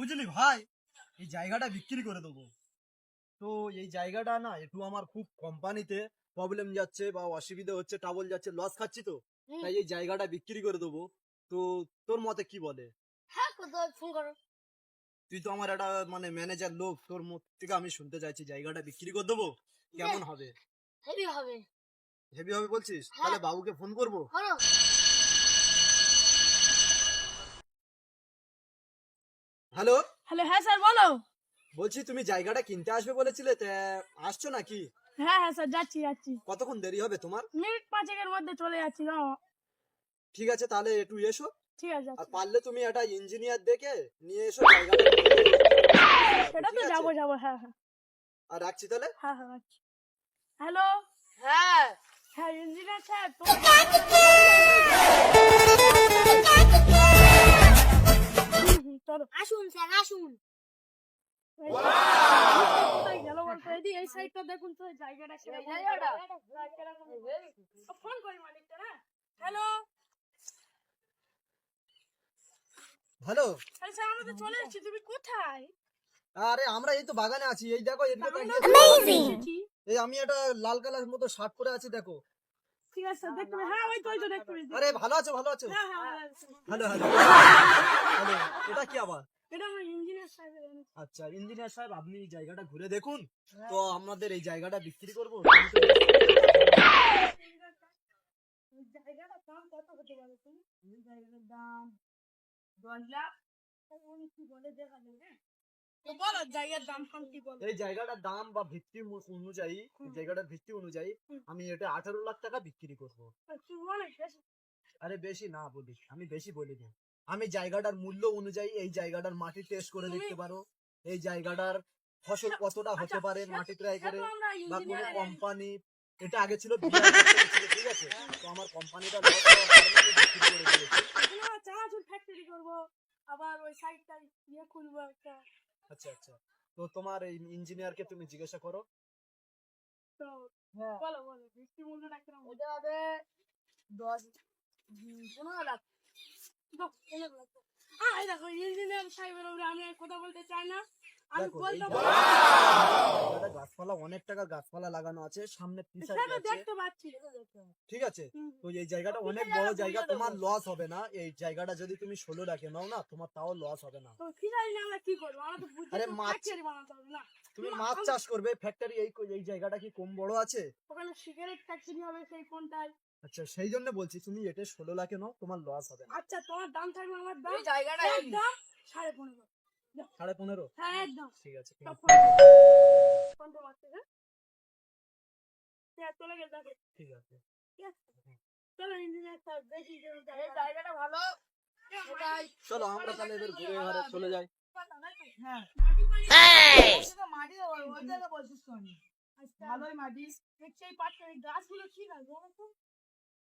বুঝলি ভাই? এই জায়গাটা বিক্রি করে দেবো। তো এই জায়গাটা না একটু আমার খুব কোম্পানিতে প্রবলেম যাচ্ছে বা অসুবিধা হচ্ছে টাবল যাচ্ছে লস খাচ্ছি তো। তাই এই জায়গাটা বিক্রি করে দেবো। তো তোর মতে কি বলে? হ্যাঁ ফোন করো। তুই তো আমার একটা মানে ম্যানেজার লোক তোর মুখ থেকে আমি শুনতে চাইছি জায়গাটা বিক্রি করে দেবো? কেমন হবে? হেভি হবে। হেভি হবে বলছিস? হ্যাঁ। তাহলে বাবুকে ফোন করব? হ্যালো? হ্যালো হ্যাঁ স্যার বলো। বলছি তুমি জায়গাটা কিনতে আসবে বলেছিলে তা আসছো নাকি? হ্যাঁ হ্যাঁ স্যার যাচ্ছি যাচ্ছি। কতক্ষণ দেরি হবে তোমার? মিনিট পাঁচেকের মধ্যে চলে যাচ্ছি না ঠিক আছে তাহলে একটু এসো। ঠিক আছে আর পারলে তুমি একটা ইঞ্জিনিয়ার দেখে নিয়ে এসো জায়গাটা। সেটা তো? যাব যাব হ্যাঁ হ্যাঁ। আর রাখছি তাহলে? হ্যাঁ হ্যাঁ রাখছি। হ্যালো? হ্যাঁ। হ্যাঁ ইঞ্জিনিয়ার স্যার তো হুম, হুম, চলো। আসুন স্যার আসুন। এই- সাইডটা দেখুন তো জায়গাটা ফোন করি মালিকটা হ্যাঁ হ্যালো? আমরা তো চলে এসেছি তুমি কোথায়? আরে আমরা এই তো বাগানে আছি এই দেখো। এই আমি একটা লাল কালার মতো শার্ট পরে আছি দেখো। ঠিক আছে দেখতে। হ্যাঁ ওই তো ওই তো দেখতে। আরে ভালো আছো ভালো আছো? হ্যাঁ হ্যাঁ হ্যাঁ, হ্যালো হ্যালো এটা কি আবার? এটা আমার ইঞ্জিনিয়ার সাহেবের আচ্ছা ইঞ্জিনিয়ার সাহেব আপনি এই জায়গাটা ঘুরে দেখুন। তো আমাদের এই জায়গাটা বিক্রি করব? জায়গাটার দাম কত হতে পারে তুমি? জায়গাটার দাম? দশ লাখ? কি বলে দেখা যাবে এই জায়গাটার দাম বা ভিত্তি অনুযায়ী জায়গাটার ভিত্তি অনুযায়ী আমি এটা আঠারো লাখ টাকা বিক্রি করব। আরে বেশি না বলি আমি বেশি বলিনি আমি জায়গাটার মূল্য অনুযায়ী এই জায়গাটার মাটি টেস্ট করে দেখতে পারো। এই জায়গাটার ফসল কতটা হতে আচ্ছা, পারে মাটি ট্রাই করে বা কোনো কোম্পানি এটা আগে ছিল ঠিক আছে? তো আমার কোম্পানিটা করব। আবার ওই সাইডটায় ইয়ে খুলবো একটা। আচ্ছা আচ্ছা। তো তোমার এই ইঞ্জিনিয়ারকে তুমি জিজ্ঞাসা করো। হ্যাঁ। বলো বলো বৃষ্টি মূল্যটা কীরকম ওটা হবে দশ পনেরো লাখ। দেখো ইঞ্জিনিয়ার সাহেবের আমি কথা বলতে চাই না। আমি গাছপালা অনেক টাকা গাছপালা লাগানো আছে সামনে পিছাড়ি দেখতে পাচ্ছি ঠিক আছে? তো এই জায়গাটা অনেক বড় জায়গা তোমার লস হবে না। এই জায়গাটা যদি তুমি ষোলো লাখে নাও না তোমার তাও লস হবে না। তো ফিরাই না আমরা কি করব? আমরা তো বুঝি আরে মাছ- না। তুমি মাছ চাষ করবে ফ্যাক্টরি এই এই জায়গাটা কি কম বড় আছে? ওখানে সিগারেট ফ্যাক্টরি হবে সেই কোনটায়? আচ্ছা সেই জন্য বলছি তুমি এটা ষোলো লাখে নাও তোমার লস হবে না। আচ্ছা তোমার দাম থাকবে আমার দাম? এই জায়গাটা একদম সাড়ে পনেরো। সাড়ে পনেরো? হ্যাঁ একদম। ঠিক আছে ঠিক আছে, হ্যাঁ? হ্যাঁ, চলে গেল ঠিক আছে। চলো ইঞ্জিনিয়ার দেখি জায়গাটা- ভালো। আমরা তাহলে এবার ঘুরে ঘরে চলে যাই। হ্যাঁ। আচ্ছা। ভালোই মাটি। গাছগুলো কি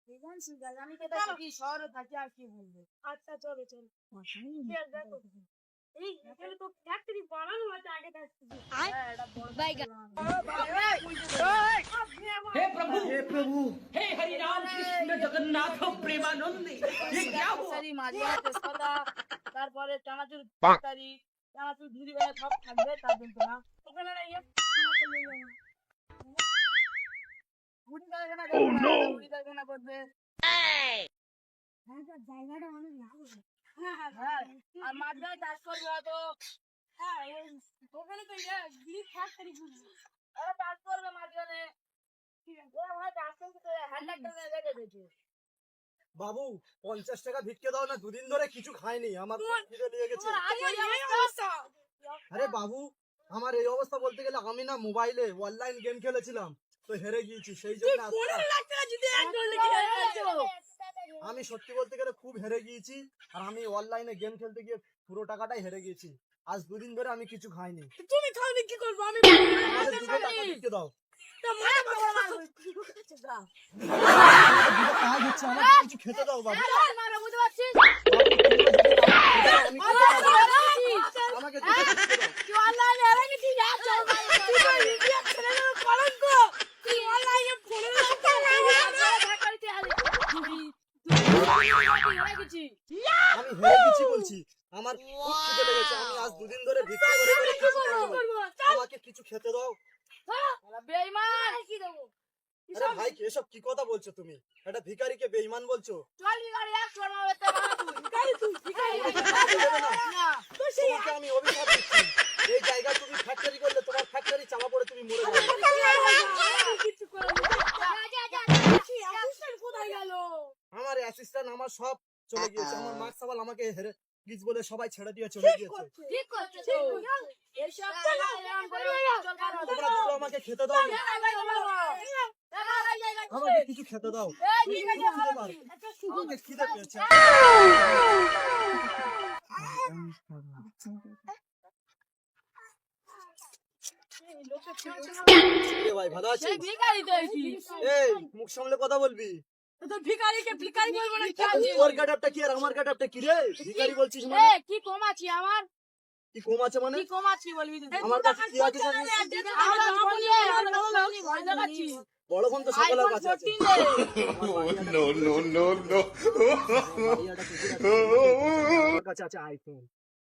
ঠিক আছে আমি শহরে থাকি আর কি বলব। আচ্ছা চলো চলো। ঠিক আছে, দেখো এই এখানে তো ফ্যাক্টরি বানানো আছে আগে থাকতে হ্যাঁ এটা বড় हे प्रभु हे प्रभु हे हरि राम कृष्ण जगन्नाथ प्रेमानंद ये क्या हुआ সরি মাঝে তেজপাতা তারপরে চানাচুর তরকারি চানাচুর ধুরি বেলা সব থাকবে তার জন্য না ওখানে না ইয়ে মুড়ি কারখানা করবে মুড়ি কারখানা করবে হ্যাঁ স্যার, জায়গাটা অনেক লাভ হবে হ্যাঁ আর চাষ করবে হয়তো হ্যাঁ ওখানে তো ইয়ে ওরা চাষ করবে মাঝখানে। বাবু পঞ্চাশ টাকা ভিক্ষে দাও না দুদিন ধরে কিছু খায়নি আমার গেছে। আরে বাবু আমার এই অবস্থা বলতে গেলে আমি না মোবাইলে অনলাইন গেম খেলেছিলাম। তো হেরে গিয়েছি সেই জন্য লিখে আমি সত্যি বলতে গেলে খুব হেরে গিয়েছি আর আমি অনলাইনে গেম খেলতে গিয়ে পুরো টাকাটাই হেরে গিয়েছি। আজ দুদিন ধরে আমি কিছু খাইনি। তুমি তাহলে কি করব? আমি টাকা দিতে দাও। কিছু খেতে দাও বাবু। বুঝতে পারছিস? দাও। আমাকে দুটো খেতে দাও তুই online এ এলাকি ঠিক আছে, তুই তো ইন্ডিয়ার ছেলেদের কলঙ্ক। তুই online এ পনেরো লাখ টাকা আমার ফ্যাক্টরিতে আলি। তুই- তুই এলাকি ছি। আমি হেরে গেছি বলছি। আমার খুব খিদে লেগেছে। আমি আজ দুদিন ধরে ভিক্ষা করে করে কিছু আমাকে কিছু খেতে দাও। কি দেবো? আরে ভাই এসব কি কথা বলছো তুমি? এটা ভিখারিকে বেঈমান বলছো? চল এক তুই আমি অভিশাপ দিচ্ছি। এই জায়গা তুমি ফ্যাক্টরি করলে তোমার ফ্যাক্টরি চাপা পড়ে তুমি মরে যাবে। কিছু করে যা যা যা কোথায় গেল? আমার অ্যাসিস্ট্যান্ট আমার সব চলে গিয়েছে। আমার মার্ক সাবাল আমাকে হেরে গিজ বলে সবাই ছেড়ে দিয়ে চলে গিয়েছে। তোমরা দুটো আমাকে খেতে দাও। আমাকে কিছু খেতে দাও। আমাকে খিদে পেয়েছে। ভাই ভালো আছিস? এই মুখ সামলে কথা বলবি? তো ভিখারিকে ভিখারি বলব না কি আছে তোর গাডাপটা কি আর আমার গাডাপটা কি রে? ভিখারি বলছিস এ মানে কি কম আছি আমার? কি কম আছে মানে? কি কম আছি বলবি তুই? আমার কাছে কি আছে আমরা ফোন নিয়ে ভয় দেখাচ্ছি। বড় ফোন তো সকলের আইফোন কাছে আছে 14 দে। No, no, no, no. আমার কাছে আছে আইফোন।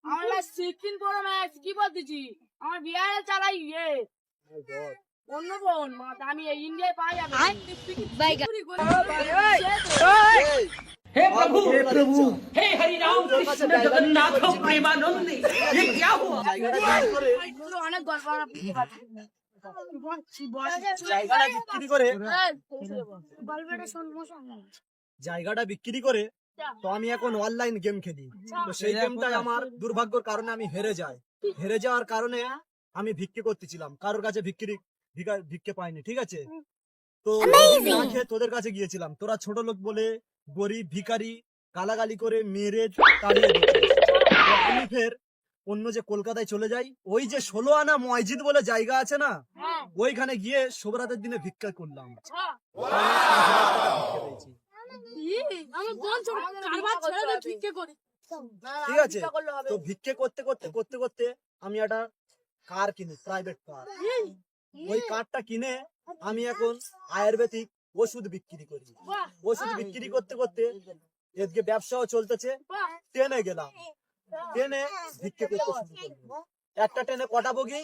আমরা সিক্সটিন প্রো ম্যাক্স কি বলতেছি? আমার বিআরএল চালাই ইয়ে। গড অন্য ফোন আমি এই ইন্ডিয়ায় পাই যাবে বাইগা এই हे प्रभु हे प्रभु हे हरि राम कृष्ण जगन्नाथ प्रेमानंद ये क्या हुआ জায়গাটা বিক্রি করে অনেক গল্প আমরা জায়গাটা বিক্রি করে বলবেটা শোন মশা জায়গাটা বিক্রি করে তো আমি এখন অনলাইন গেম খেলি তো সেই গেমটাই আমার দুর্ভাগ্যের কারণে আমি হেরে যাই হেরে যাওয়ার কারণে আমি ভিক্ষে করতেছিলাম কারোর কাছে ভিক্ষি ভিক্ষা- ভিক্ষে পাইনি ঠিক আছে? তো না খেয়ে তোদের কাছে গিয়েছিলাম। তোরা ছোট লোক বলে গরিব ভিখারি গালাগালি করে মেরে তাড়িয়ে আমি ফের অন্য যে কলকাতায় চলে যাই ওই যে ষোলো আনা মসজিদ বলে জায়গা আছে না হ্যাঁ। ওইখানে গিয়ে শোভরাতের দিনে ভিক্ষা করলাম। ভিক্ষে পেয়েছি। আমি কোন ছোট কারবার ছেড়ে দে ভিক্ষে করি। ঠিক আছে? তো ভিক্ষে করতে করতে করতে করতে আমি একটা কার কিনি প্রাইভেট কার ওই কারটা কিনে আমি এখন আয়ুর্বেদিক ওষুধ বিক্রি করি। ওষুধ বিক্রি করতে করতে এদিকে ব্যবসাও চলতেছে। ট্রেনে গেলাম। ট্রেনে ভিক্ষে করতে শুরু করলাম। একটা ট্রেনে কটা বগি?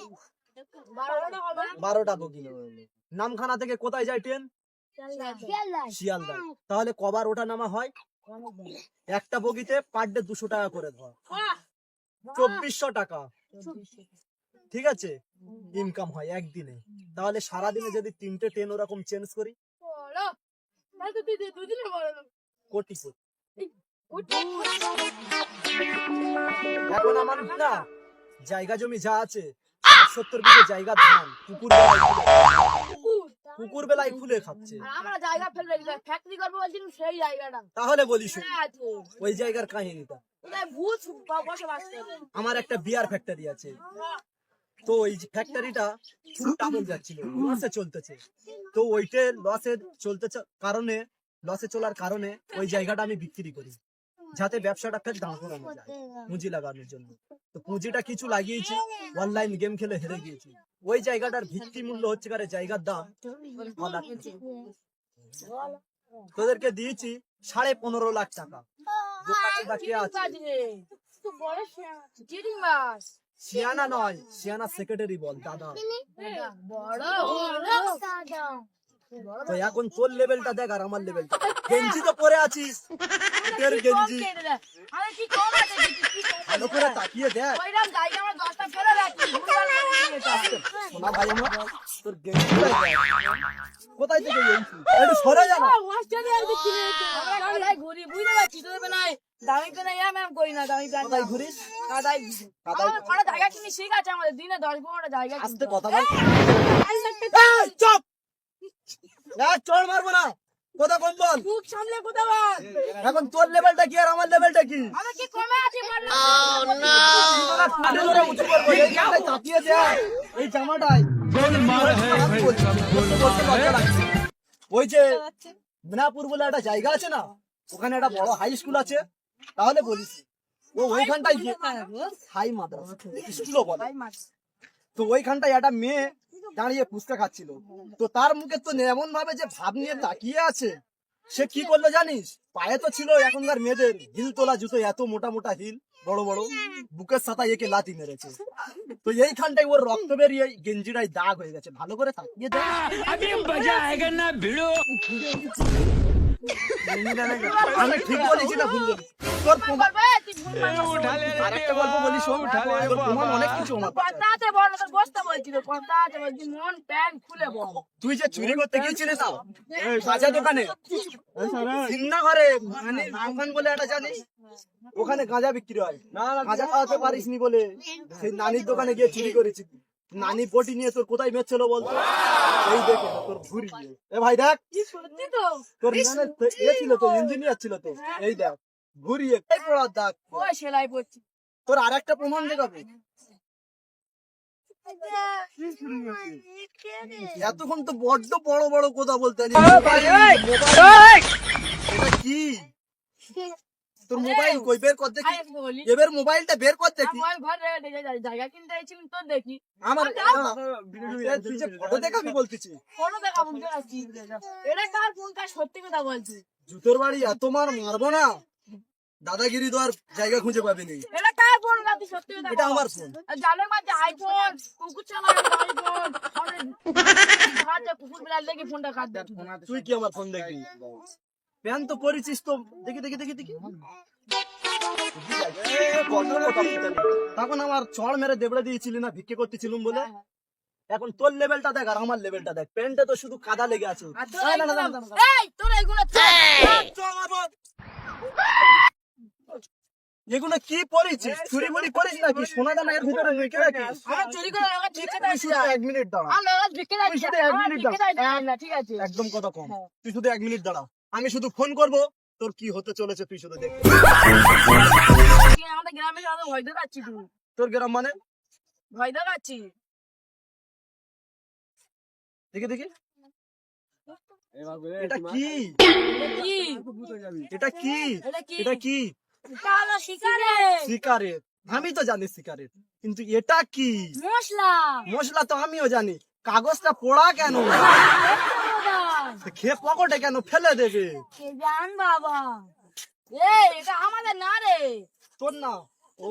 বারোটা বারোটা বগি নামখানা থেকে কোথায় যায় ট্রেন? শিয়ালদা তাহলে কবার ওঠা নামা হয়? একটা বগিতে পার ডে দুশো টাকা করে ধর। চব্বিশশো টাকা। ঠিক আছে? ইনকাম হয় একদিনে। তাহলে সারাদিনে যদি তিনটে ট্রেন ওরকম চেঞ্জ করি? কোটি এখন আমার না জায়গা জমি যা আছে সত্তর বিঘে জায়গা ধান কুকুর কুকুর বেলায় ফুলে খাচ্ছে। আমরা জায়গা ফেলে ফ্যাক্টরি করব বলছিলাম সেই জায়গাটা। তাহলে বলিস ওই। জায়গার কাহিনীটা। ভূত বসবাস আমার একটা বিয়ার ফ্যাক্টরি আছে। তো ওই ফ্যাক্টরিটা খুব টাবল যাচ্ছিল লসে চলতেছে। তো ওইটে লসে চলতে কারণে লসে চলার কারণে ওই জায়গাটা আমি বিক্রি করি যাতে ব্যবসাটা ফের দাঁড় করানো যায় পুঁজি লাগানোর জন্য। তো পুঁজিটা কিছু লাগিয়েছি অনলাইন গেম খেলে হেরে গিয়েছি। ওই জায়গাটার ভিত্তি মূল্য হচ্ছে কারে জায়গার দাম। তোদেরকে দিয়েছি সাড়ে পনেরো লাখ টাকা। আছে। শিয়ানা নয় শিয়ানা সেক্রেটারি বল দাদা। তো এখন তোর লেভেলটা দেখ আর আমার লেভেলটা গেঞ্জি তো পরে আছিস। তোর গেঞ্জি? ভালো করে তাকিয়ে দেখ। সোনা ভাই আমার তোর কোথায় থেকে গেঞ্জি? একটু সরে যা না আমরা কোথায় ঘুরি বুঝতে পারছি তোদের পেনাই দামি এরম এরম করি না দামি প্যান্ট কোথায় ঘুরিস? কাদাই কাদায় আমার জায়গা কিনি ঠিক আছে আমাদের দিনে দশ পনেরোটা জায়গা আস্তে কথা বল। এই, চুপ! চড় মারবো না। কথা কম বল? মুখ সামলে কোথাও বল। এখন তোর লেভেলটা কি আর আমার লেভেলটা কি? আমি কমে আছি বল? দেয়, এই লাগছে। ওই যে মিনাপুর বলে একটা জায়গা আছে না? ওখানে একটা বড় হাই স্কুল আছে। তাহলে বলিস ওইখানটাই হাই স্কুলও বলে। তো ওইখানটায় একটা মেয়ে দাঁড়িয়ে খাচ্ছিল। তো তার মুখে তো এমন ভাবে যে ভাব নিয়ে তাকিয়ে আছে সে কি করল জানিস? পায়ে তো ছিল এখনকার মেয়েদের হিল তোলা জুতো এত মোটা মোটা হিল বড় বড়। বুকের সাথা একে লাতি মেরেছে। তো এইখানটাই ওর রক্ত বেরিয়ে গেঞ্জিটাই দাগ হয়ে গেছে। ভালো করে থাকিয়ে দেখ। আমি ঠিক বলেছি না ভুল বলেছি? তোর তুই আরেকটা গল্প বলি শোন তোর অনেক কিছু আমার কাছে। বল তোর বসতে বলছি তো, বলছি, মন প্যান্ট খুলে বল। তুই যে চুরি করতে গিয়েছিলিস না? দোকানে? সিন্না ঘরে মানে দোকান বলে একটা জানিস? ওখানে গাঁজা বিক্রি হয়। না গাঁজা খাওয়াতে পারিস নি বলে। সেই নানির দোকানে গিয়ে চুরি করেছি। নানি পটি নিয়ে তোর কোথায় মেচ্ছিল বলতো এই দেখে তোর ঘুরি এ ভাই দেখ তো? তোর ছিল তো ইঞ্জিনিয়ার ছিল তো। এই দেখ। ঘুরিয়ে পড়ার দাগ ওই সেলাই পড়ছি। তোর আর একটা প্রমাণ দেখাবো? এতক্ষণ তো বড্ড বড় বড় কথা বলতে এটা কি? তোর মোবাইল কই? বের কর দেখি। এবার মোবাইলটা বের কর দেখি। জায়গা কিনতে এসেছিলাম তো দেখি। আমার। তুই যে ফটো দেখাবি বলতেছি। ফটো দেখা এটা কার ফোন কার সত্যি কথা বলছি জুতোর বাড়ি এত মার মারবো না। দাদাগিরি তো আর জায়গা খুঁজে পাবি নি এটা কার ফোন সত্যি কথা এটা আমার ফোন জালের মধ্যে আইফোন কুকুর চালায় আইফোন হাতে কুকুর বিড়াল দেখি ফোনটা কাট দে তুই কি আমার ফোন দেখবি? প্যান তো পরেছিস তো দেখি দেখি দেখি দেখি। পিটালি। তখন আমার চড় মেরে দেবড়ে দিয়েছিলি না ভিক্ষে করতেছিলুম বলে? এখন তোর লেভেলটা দেখ আর আমার লেভেলটা দেখ। প্যান্টে তো শুধু কাদা লেগে আছে। এই তোর। চল। এগুলো কি পরেছিস চুরি মুড়ি করিস নাকি? সোনা দানা এর ভিতরে রেখে রাখিস আমার চুরি করে আমার ভিক্ষে তুই শুধু এক মিনিট দাঁড়া। লোক ভিক্ষে দেয় তুই শুধু এক মিনিট দাঁড়া। না, ঠিক আছে। একদম কথা কম। তুই শুধু এক মিনিট দাঁড়া। আমি শুধু ফোন করব তোর কি হতে চলেছে তুই শুধু দেখ আমাদের গ্রামে সাথে ভয় দেখাচ্ছি তুই। তোর গ্রাম মানে? ভয় দেখাচ্ছি দেখি দেখি। এটা কি? এটা কি? এটা কি? সিগারেট। আমি তো জানি সিগারেট কিন্তু এটা কি? মশলা। মশলা তো আমিও জানি। কাগজটা পোড়া কেন? খেয়ে পকেটে কেন ফেলে দেবে? জান বাবা। এটা আমাদের না রে। তোর না। ও